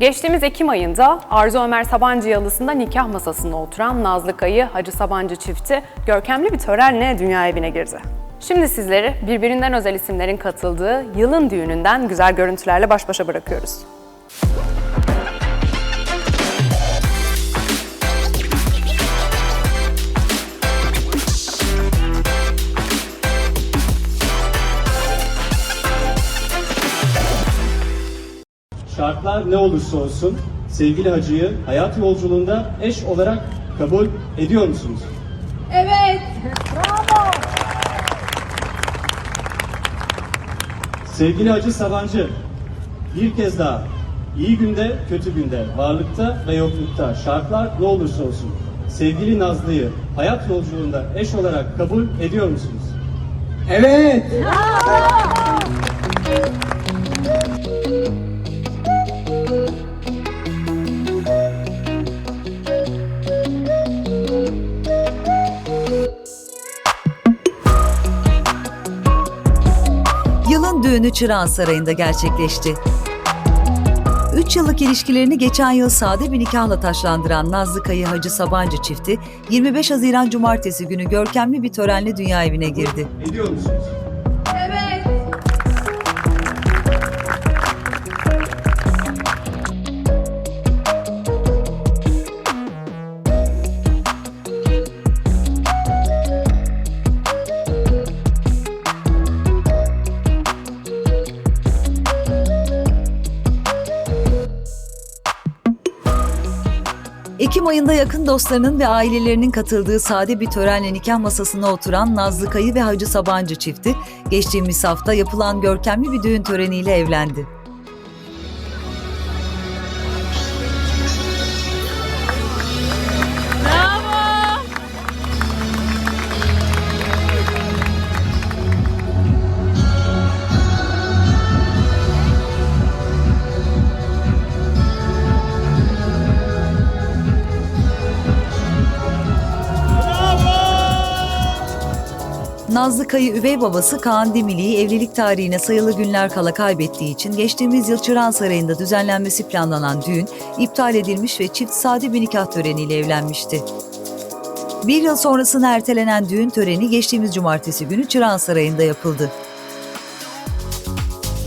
Geçtiğimiz Ekim ayında Arzu Ömer Sabancı Yalısı'nda nikah masasında oturan Nazlı Kayı Hacı Sabancı çifti görkemli bir törenle dünya evine girdi. Şimdi sizleri birbirinden özel isimlerin katıldığı yılın düğününden güzel görüntülerle baş başa bırakıyoruz. Şartlar ne olursa olsun sevgili hacıyı hayat yolculuğunda eş olarak kabul ediyor musunuz? Evet. Sevgili Hacı Sabancı, bir kez daha iyi günde, kötü günde, varlıkta ve yoklukta şartlar ne olursa olsun sevgili Nazlı'yı hayat yolculuğunda eş olarak kabul ediyor musunuz? Evet. Yılın düğünü Çırağan Sarayı'nda gerçekleşti. 3 yıllık ilişkilerini geçen yıl sade bir nikahla taşlandıran Nazlı Kayı Hacı Sabancı çifti 25 Haziran Cumartesi günü görkemli bir törenle dünya evine girdi. Ediyor musunuz? Ekim ayında yakın dostlarının ve ailelerinin katıldığı sade bir törenle nikah masasına oturan Nazlı Kayı ve Hacı Sabancı çifti geçtiğimiz hafta yapılan görkemli bir düğün töreniyle evlendi. Nazlı Kayı üvey babası Kaan Dimili'yi evlilik tarihine sayılı günler kala kaybettiği için geçtiğimiz yıl Çırağan Sarayı'nda düzenlenmesi planlanan düğün iptal edilmiş ve çift sade bir nikah töreniyle evlenmişti. Bir yıl sonrasına ertelenen düğün töreni geçtiğimiz cumartesi günü Çırağan Sarayı'nda yapıldı.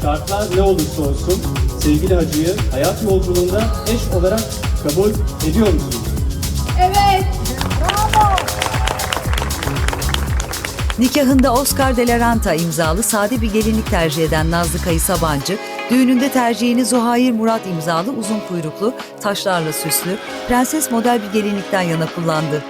Şartlar ne olursa olsun sevgili hacıyı hayat yolculuğunda eş olarak kabul ediyor musunuz? Evet. Nikahında Oscar de la Renta imzalı sade bir gelinlik tercih eden Nazlı Kayı Sabancı, düğününde tercihini Zuhair Murat imzalı uzun kuyruklu, taşlarla süslü, prenses model bir gelinlikten yana kullandı.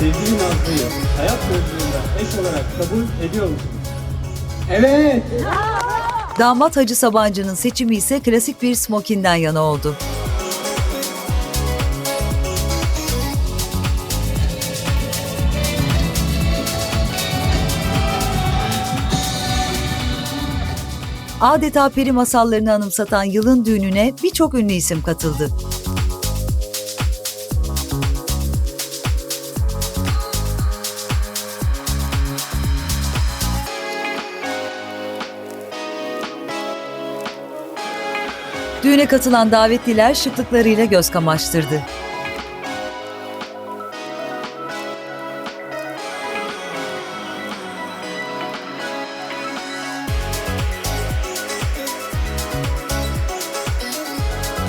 Sevgili Nazlı'yı hayat yolculuğunda eş olarak kabul ediyor musunuz? Evet. Damat Hacı Sabancı'nın seçimi ise klasik bir smokinden yana oldu. Adeta peri masallarını anımsatan yılın düğününe birçok ünlü isim katıldı. Düğüne katılan davetliler şıklıklarıyla göz kamaştırdı.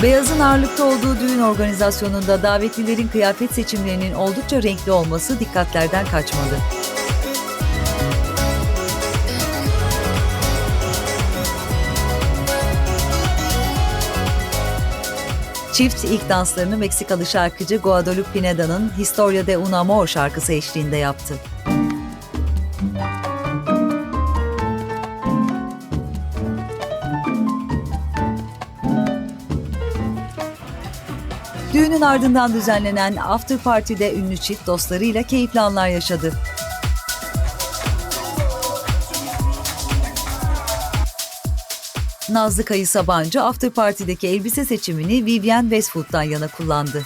Beyazın ağırlıkta olduğu düğün organizasyonunda davetlilerin kıyafet seçimlerinin oldukça renkli olması dikkatlerden kaçmadı. Çift ilk danslarını Meksikalı şarkıcı Guadalupe Pineda'nın Historia de un Amor şarkısı eşliğinde yaptı. Düğünün ardından düzenlenen after party'de ünlü çift dostlarıyla keyifli anlar yaşadı. Nazlı Kayı Sabancı after party'deki elbise seçimini Vivienne Westwood'dan yana kullandı.